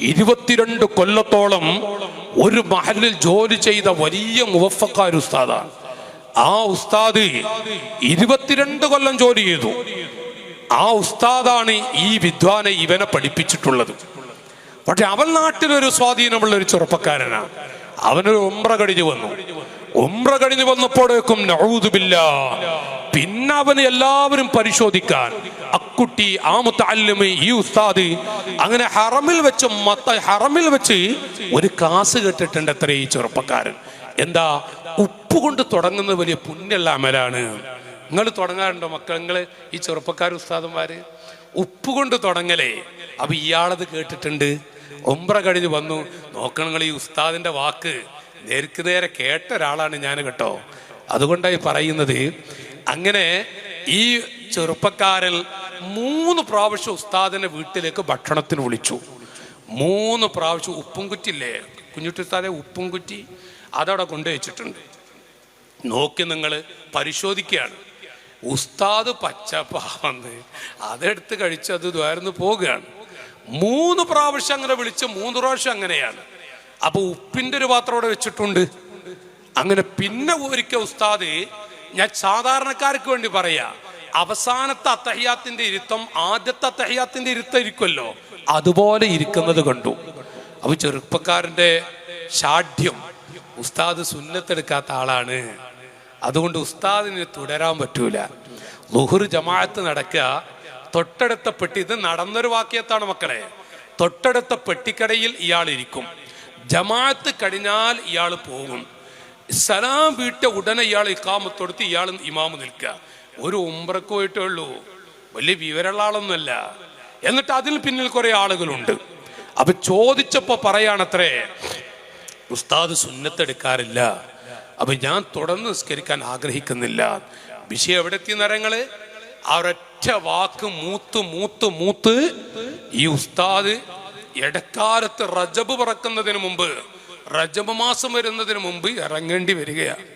ഇരുപത്തിരണ്ട് കൊല്ലത്തോളം ഒരു മഹലിൽ ജോലി ചെയ്ത വലിയ മുവഫക്കാർ ഉസ്താദാണ്. ആ ഉസ്താദ് ഇരുപത്തിരണ്ട് കൊല്ലം ജോലി ചെയ്തു. ആ ഉസ്താദാണ് ഈ വിദ്വാനെ ഇവനെ പഠിപ്പിച്ചിട്ടുള്ളത്. പക്ഷെ അവൻ നാട്ടിലൊരു സ്വാധീനമുള്ള ഒരു ചെറുപ്പക്കാരനാണ്. അവനൊരു ഉമ്ര കഴിഞ്ഞു വന്നു. ഉമ്ര കഴിഞ്ഞു വന്നപ്പോഴേക്കും നഴുതുമില്ല പിന്നെ അവന് എല്ലാവരും പരിശോധിക്കാൻ. അക്കുട്ടി ആ മുത്തല്ലിമ് ഈ ഉസ്താദ് അങ്ങനെ ഹറമിൽ വെച്ച് മത്ത ഹറമിൽ വെച്ച് ഒരു ക്ലാസ് കേട്ടിട്ടുണ്ട് അത്ര ഈ ചെറുപ്പക്കാരൻ. എന്താ? ഉപ്പ് കൊണ്ട് തുടങ്ങുന്നത് വലിയ പുണ്യുള്ള അമലാണ്. നിങ്ങൾ തുടങ്ങാറുണ്ടോ മക്കൾ നിങ്ങൾ ഈ ചെറുപ്പക്കാർ ഉസ്താദന്മാര്? ഉപ്പ് കൊണ്ട് തുടങ്ങലേ. അപ്പൊ ഇയാളത് കേട്ടിട്ടുണ്ട്. ഒമ്പ്ര കഴിഞ്ഞ് വന്നു. നോക്കണങ്ങൾ ഈ ഉസ്താദിന്റെ വാക്ക്. നേർക്ക് നേരെ കേട്ട ഒരാളാണ് ഞാൻ കേട്ടോ. അതുകൊണ്ടായി പറയുന്നത്. അങ്ങനെ ഈ ചെറുപ്പക്കാരൻ മൂന്ന് പ്രാവശ്യം ഉസ്താദിന്റെ വീട്ടിലേക്ക് ഭക്ഷണത്തിന് വിളിച്ചു. മൂന്ന് പ്രാവശ്യം ഉപ്പും കുറ്റില്ലേ കുഞ്ഞുട്ടി ഉസ്താദെ ഉപ്പും കുറ്റി അതവിടെ കൊണ്ടുവച്ചിട്ടുണ്ട് നോക്കി നിങ്ങൾ പരിശോധിക്കുകയാണ്. ഉസ്താദ് പച്ചപ്പാവന്ന് അതെടുത്ത് കഴിച്ച് അത് ദ്വാരന്ന് പോവുകയാണ് മൂന്ന് പ്രാവശ്യം അങ്ങനെ വിളിച്ച് മൂന്ന് പ്രാവശ്യം അങ്ങനെയാണ്. അപ്പൊ ഉപ്പിന്റെ ഒരു പാത്രം അവിടെ വെച്ചിട്ടുണ്ട്. അങ്ങനെ പിന്നെ ഒരിക്കൽ ഉസ്താദ് ഞാൻ സാധാരണക്കാർക്ക് വേണ്ടി പറയാ അവസാനത്തെ അത്തഹ്യാത്തിന്റെ ഇരുത്തം ആദ്യത്തെ അത്തഹ്യാത്തിന്റെ ഇരുത്തം ഇരിക്കുമല്ലോ അതുപോലെ ഇരിക്കുന്നത് കണ്ടു. അപ്പൊ ചെറുപ്പക്കാരന്റെ ഷാഠ്യം ഉസ്താദ് സുന്നത്തെടുക്കാത്ത ആളാണ്. അതുകൊണ്ട് ഉസ്താദിന് തുടരാൻ പറ്റൂല. ലുഹുർ ജമാഅത്ത് നടക്കുക. തൊട്ടടുത്ത പെട്ടി ഇത് നടന്നൊരു വാക്യത്താണ് മക്കളെ. തൊട്ടടുത്ത പെട്ടിക്കടയിൽ ഇയാൾ ഇരിക്കും. ജമാഅത്ത് കഴിഞ്ഞാൽ ഇയാൾ പോകും. സലാം വീട്ട ഉടനെ ഇയാൾ ഇക്കാമത്തൊടുത്ത് ഇയാൾ ഇമാമ് നിൽക്കുക. ഒരു ഉമ്പ്രക്കുമായിട്ടേ ഉള്ളൂ. വലിയ വിവരമുള്ള ആളൊന്നുമല്ല. എന്നിട്ട് അതിന് പിന്നിൽ കുറെ ആളുകളുണ്ട്. അപ്പൊ ചോദിച്ചപ്പോ പറയാണത്രേ ഉസ്താദ് സുന്നത്തെടുക്കാറില്ല അപ്പൊ ഞാൻ തുടർന്ന് നിസ്കരിക്കാൻ ആഗ്രഹിക്കുന്നില്ല. വിഷയം എവിടെ എത്തി നരങ്ങൾ? അവരൊറ്റ വാക്ക് മൂത്ത് മൂത്ത് മൂത്ത് ഈ ഉസ്താദ് ഇടക്കാലത്ത് റജബ് പറക്കുന്നതിന് മുമ്പ് റജബ് മാസം വരുന്നതിന് മുമ്പ് ഇറങ്ങേണ്ടി വരികയാണ്.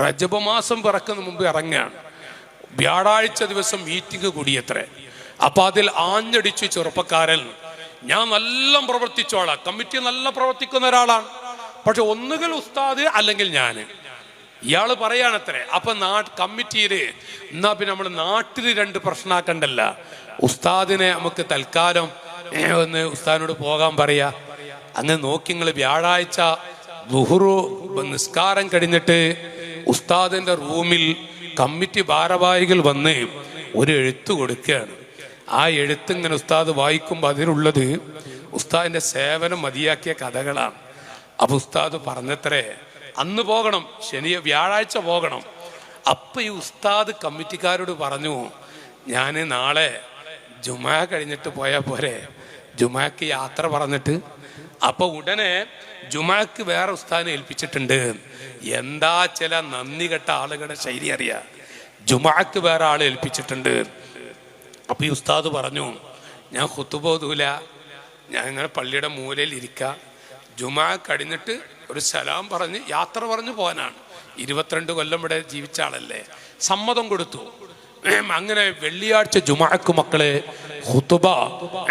റജബ് മാസം പിറക്കുന്ന മുമ്പ് ഇറങ്ങുകയാണ്. വ്യാഴാഴ്ച ദിവസം മീറ്റിംഗ് കൂടിയത്രേ. അപ്പൊ അതിൽ ആഞ്ഞടിച്ചു ചെറുപ്പക്കാരൻ ഞാൻ നല്ല പ്രവർത്തിച്ചോളാം. കമ്മിറ്റി നല്ല പ്രവർത്തിക്കുന്ന ഒരാളാണ്. പക്ഷെ ഒന്നുകിൽ ഉസ്താദ് അല്ലെങ്കിൽ ഞാൻ. ഇയാൾ പറയാണത്രേ അപ്പൊ നാ കമ്മിറ്റിയിൽ എന്നാ പിന്നെ നമ്മൾ നാട്ടിൽ രണ്ട് പ്രശ്നമാക്കണ്ടല്ല ഉസ്താദിനെ നമുക്ക് തൽക്കാലം ഒന്ന് ഉസ്താദിനോട് പോകാൻ പറയാ. അങ്ങ് നോക്കി നിങ്ങൾ വ്യാഴാഴ്ച ദുഹുറു നിസ്കാരം കഴിഞ്ഞിട്ട് ഉസ്താദിന്റെ റൂമിൽ കമ്മിറ്റി ഭാരവാഹികൾ വന്ന് ഒരു എഴുത്ത് കൊടുക്കുകയാണ്. ആ എഴുത്ത് ഇങ്ങനെ ഉസ്താദ് വായിക്കുമ്പോൾ അതിലുള്ളത് ഉസ്താദിന്റെ സേവനം മതിയാക്കിയ കഥകളാണ്. അപ്പൊ ഉസ്താദ് പറഞ്ഞത്രേ അന്ന് പോകണം ശനി വ്യാഴാഴ്ച പോകണം. അപ്പൊ ഈ ഉസ്താദ് കമ്മിറ്റിക്കാരോട് പറഞ്ഞു ഞാൻ നാളെ ജുമാ കഴിഞ്ഞിട്ട് പോയാൽ പോരെ. ജുമാക്ക് യാത്ര പറഞ്ഞിട്ട് അപ്പൊ ഉടനെ ജുമാക്ക് വേറെ ഉസ്താദിനെ ഏൽപ്പിച്ചിട്ടുണ്ട്. എന്താ ചില നന്ദി കെട്ട ആളുകളുടെ ശൈലി അറിയാ? ജുമാക്ക് വേറെ ആളെ ഏൽപ്പിച്ചിട്ടുണ്ട്. അപ്പൊ ഈ ഉസ്താദ് പറഞ്ഞു ഞാൻ കുത്തുപോതൂല ഞാൻ ഇങ്ങനെ പള്ളിയുടെ മൂലയിൽ ഇരിക്ക. ജുമാ കഴിഞ്ഞിട്ട് ഒരു സലാം പറഞ്ഞ് യാത്ര പറഞ്ഞു പോകാനാണ്. ഇരുപത്തിരണ്ട് കൊല്ലം ഇവിടെ ജീവിച്ച ആളല്ലേ. സമ്മതം കൊടുത്തു. അങ്ങനെ വെള്ളിയാഴ്ച ജുമാക്ക് മക്കളെ ഹുത്തുബ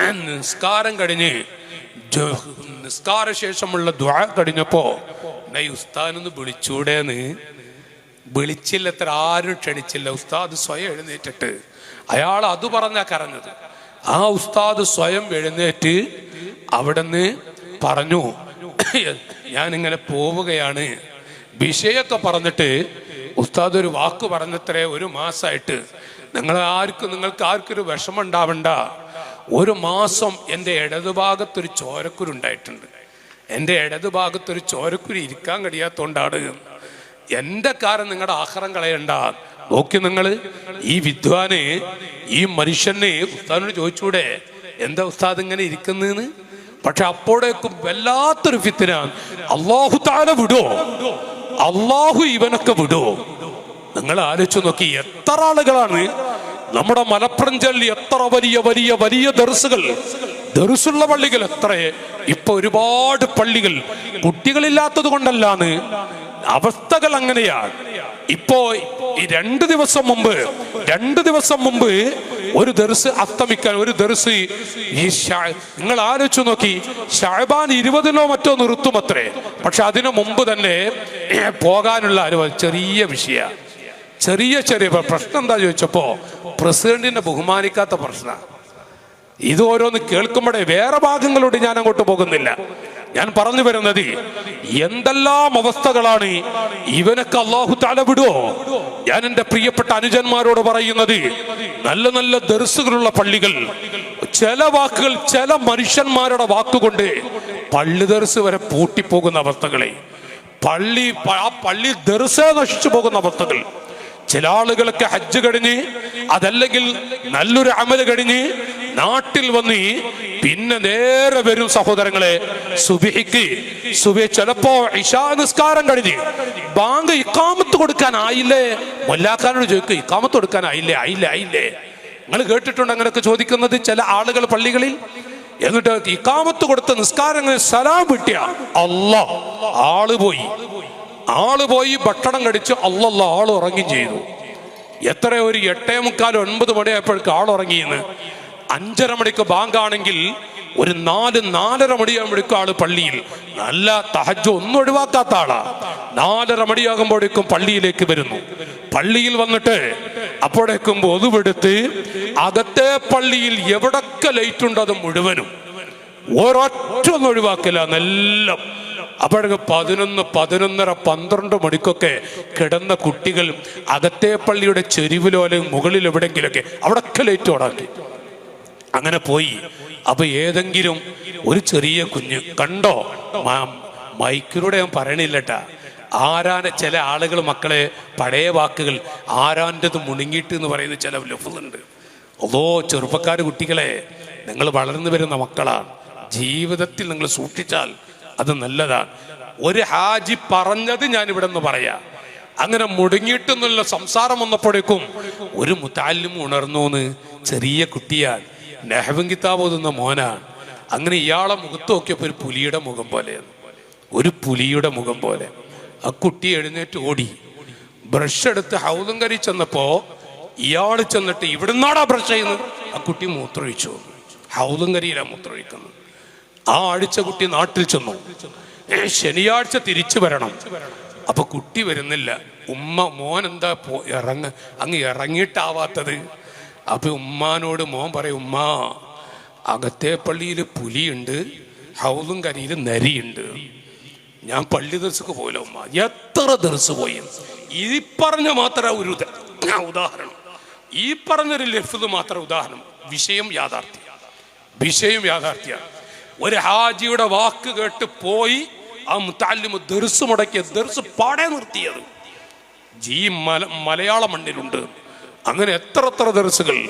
ഉം, നിസ്കാരം കഴിഞ്ഞ് നിസ്കാര ശേഷമുള്ള ദ്വാ കഴിഞ്ഞപ്പോ "എന്നാ ഈ ഉസ്താനൊന്ന് വിളിച്ചൂടേന്ന്. വിളിച്ചില്ല എത്ര ആരും ക്ഷണിച്ചില്ല. ഉസ്താദ് സ്വയം എഴുന്നേറ്റിട്ട് അയാൾ അത് പറഞ്ഞാ കരഞ്ഞത്. ആ ഉസ്താദ് സ്വയം എഴുന്നേറ്റ് അവിടുന്ന് പറഞ്ഞു ഞാൻ ഇങ്ങനെ പോവുകയാണ്. വിഷയൊക്കെ പറഞ്ഞിട്ട് ഉസ്താദ് ഒരു വാക്ക് പറഞ്ഞത്രേ ഒരു മാസമായിട്ട് നിങ്ങൾ ആർക്കും നിങ്ങൾക്ക് ആർക്കൊരു വിഷമം ഉണ്ടാവണ്ട. ഒരു മാസം എന്റെ ഇടതുഭാഗത്തൊരു ചോരക്കുരു ഉണ്ടായിട്ടുണ്ട്. എന്റെ ഇടതുഭാഗത്തൊരു ചോരക്കുരു ഇരിക്കാൻ കഴിയാത്തോണ്ടാണ് എന്റെ കാര്യം നിങ്ങളുടെ ആഹാരം കളയണ്ട. നോക്കി നിങ്ങൾ ഈ വിദ്വാന് ഈ മനുഷ്യനെ ഉസ്താദിനോട് ചോദിച്ചൂടെ എന്താ ഉസ്താദ് ഇങ്ങനെ ഇരിക്കുന്നതെന്ന് പക്ഷെ അപ്പോഴേക്കും വല്ലാത്തൊരു ഫിത്തിന. അള്ളാഹു താല വിടോ? അള്ളാഹു ഇവനൊക്കെ വിടോ? നിങ്ങൾ ആലോചിച്ചു നോക്കി എത്ര ആളുകളാണ് നമ്മുടെ മലപ്പുറം ജില്ലയിൽ എത്ര വലിയ വലിയ വലിയ ദർസുകൾ. ദർസുള്ള പള്ളികൾ എത്ര? ഇപ്പൊ ഒരുപാട് പള്ളികൾ കുട്ടികളില്ലാത്തത് കൊണ്ടല്ലാന്ന് അവസ്ഥകൾ അങ്ങനെയാണ്. ഇപ്പോ ഈ രണ്ട് ദിവസം മുമ്പ് രണ്ട് ദിവസം മുമ്പ് ഒരു ദർസ് അസ്തമിക്കാൻ ഒരു ദർസ് ഈ നിങ്ങൾ ആലോചിച്ചു നോക്കി ഷാബാൻ ഇരുപതിനോ മറ്റോ നിർത്തും അത്രേ. പക്ഷെ അതിനു മുമ്പ് തന്നെ പോകാനുള്ള ചെറിയ വിഷയ ചെറിയ ചെറിയ പ്ര- പ്രശ്നം എന്താ ചോദിച്ചപ്പോ പ്രസിഡന്റിനെ ബഹുമാനിക്കാത്ത പ്രശ്ന. ഇത് ഓരോന്ന് കേൾക്കുമ്പോഴേ വേറെ ഭാഗങ്ങളോട് ഞാൻ അങ്ങോട്ട് പോകുന്നില്ല. ഞാൻ പറഞ്ഞു വരുന്നത് എന്തെല്ലാം അവസ്ഥകളാണ് ഇവനൊക്കെ അള്ളാഹു തല വിടുവോ? ഞാൻ എന്റെ പ്രിയപ്പെട്ട അനുജന്മാരോട് പറയുന്നത് നല്ല നല്ല ദർസുകളുള്ള പള്ളികൾ ചില വാക്കുകൾ ചില മനുഷ്യന്മാരുടെ വാക്കുകൊണ്ട് പള്ളി ദർസ് വരെ പൂട്ടിപ്പോകുന്ന അവസ്ഥകളെ. പള്ളി ആ പള്ളി ദർസേ നശിച്ചു പോകുന്ന അവസ്ഥകൾ. ചില ആളുകളൊക്കെ ഹജ്ജ് കഴിഞ്ഞ് അതല്ലെങ്കിൽ നല്ലൊരു അമൽ കഴിഞ്ഞ് നാട്ടിൽ വന്ന് പിന്നെ നേരെ വരും സഹോദരങ്ങളെ സുബിഹിക്ക്. സുബി ചിലപ്പോ ഇഷാ നിസ്കാരം കഴിഞ്ഞ്. ബാങ്ക് ഇക്കാമത്ത് കൊടുക്കാനായില്ലേ മൊല്ലാക്കാനോട് ചോദിക്കും ഇക്കാമത്ത് കൊടുക്കാനായില്ലേ ആയില്ലേ? ആയില്ലേ? നിങ്ങൾ കേട്ടിട്ടുണ്ട് അങ്ങനെയൊക്കെ ചോദിക്കുന്നത് ചില ആളുകൾ പള്ളികളിൽ? എന്നിട്ട് ഇക്കാമത്ത് കൊടുത്ത നിസ്കാരങ്ങൾ സലാം വിട്ടിയ അല്ല ആൾ പോയി. ആൾ പോയി ഭക്ഷണം കടിച്ച് അല്ലല്ല ആൾ ഉറങ്ങി ചെയ്തു. എത്ര ഒരു എട്ടേ മുക്കാൽ ഒൻപത് മണിയായപ്പോഴേക്ക് ആൾ ഉറങ്ങിയെന്ന്. അഞ്ചര മണിക്ക് ബാങ്കാണെങ്കിൽ ഒരു നാല് നാലര മണിയാകുമ്പോഴേക്കും ആൾ പള്ളിയിൽ. നല്ല തഹജ് ഒന്നും ഒഴിവാക്കാത്ത ആളാ. നാലര മണിയാകുമ്പോഴേക്കും പള്ളിയിലേക്ക് വരുന്നു. പള്ളിയിൽ വന്നിട്ട് അപ്പോഴേക്കും ഒതുവെടുത്ത് അകത്തെ പള്ളിയിൽ എവിടൊക്കെ ലൈറ്റ് ഉണ്ടോ അത് മുഴുവനും. ഒരൊറ്റ ഒന്നും ഒഴിവാക്കില്ല എന്നെല്ലാം അപ്പോഴൊക്കെ പതിനൊന്ന് പതിനൊന്നര പന്ത്രണ്ട് മണിക്കൊക്കെ കിടന്ന കുട്ടികൾ അകത്തെ പള്ളിയുടെ ചെരുവിലോ അല്ലെങ്കിൽ മുകളിൽ എവിടെങ്കിലൊക്കെ അവിടൊക്കെ ലൈറ്റ് ഓടാക്കി അങ്ങനെ പോയി. അപ്പൊ ഏതെങ്കിലും ഒരു ചെറിയ കുഞ്ഞ് കണ്ടോ? മൈക്കിലൂടെ ഞാൻ പറയണില്ലട്ടാ. ആരാന ചില ആളുകൾ മക്കളെ പഴയ വാക്കുകൾ ആരാന്റെത് മുണുങ്ങിയിട്ട് എന്ന് പറയുന്ന ചില ലഫുണ്ട് അതോ ചെറുപ്പക്കാർ കുട്ടികളെ നിങ്ങൾ വളർന്നു വരുന്ന മക്കളാണ് ജീവിതത്തിൽ നിങ്ങൾ സൂക്ഷിച്ചാൽ അത് നല്ലതാണ് ഒരു ഹാജി പറഞ്ഞത് ഞാൻ ഇവിടെ നിന്ന് പറയാം. അങ്ങനെ മുടങ്ങിയിട്ടെന്നുള്ള സംസാരം വന്നപ്പോഴേക്കും ഒരു മുത്താലിം ഉണർന്നോന്ന്. ചെറിയ കുട്ടിയാണ്. നെഹവും കിതാബ് ഓതുന്ന മോനാണ്. അങ്ങനെ ഇയാളെ മുഖത്ത് നോക്കിയപ്പോൾ ഒരു പുലിയുടെ മുഖം പോലെയാണ് ഒരു പുലിയുടെ മുഖം പോലെ. ആ കുട്ടി എഴുന്നേറ്റ് ഓടി. ബ്രഷ് എടുത്ത് ഹൗദം കരി ചെന്നപ്പോ ഇയാൾ ചെന്നിട്ട് ഇവിടുന്നാടാ ബ്രഷ് ചെയ്യുന്നത്? ആ കുട്ടി മൂത്രമൊഴിച്ചു. ഹൗദം കരിയിലാണ് മൂത്രമൊഴിക്കുന്നത്. ആ ആഴ്ച കുട്ടി നാട്ടിൽ ചെന്നു. ശനിയാഴ്ച തിരിച്ചു വരണം. അപ്പൊ കുട്ടി വരുന്നില്ല. ഉമ്മ മോൻ എന്താ ഇറങ്ങ അങ്ങ് ഇറങ്ങിയിട്ടാവാത്തത്? അപ്പൊ ഉമ്മാനോട് മോൻ പറയും ഉമ്മ അകത്തെ പള്ളിയിൽ പുലിയുണ്ട് ഹൗലും കരിയിൽ നരിയുണ്ട്. ഞാൻ പള്ളി ദർശക്ക് പോയില്ല ഉമ്മ. എത്ര ദർശ പോയി? ഈ പറഞ്ഞ മാത്രം ഒരു ഉദാഹരണം. ഈ പറഞ്ഞൊരു ലഫ്ത് മാത്രം ഉദാഹരണം. വിഷയം യാഥാർത്ഥ്യം. വിഷയം യാഥാർത്ഥ്യമാണ് ഒരു ഹാജിയുടെ വാക്ക് കേട്ട് പോയി ആ മുത്താലിമ് ദർസ് മുടക്കിയ ദർസ് പാടെ നിർത്തിയത്. ജീ മല മലയാള മണ്ണിലുണ്ട്. അങ്ങനെ എത്ര എത്ര ദർസുകൾ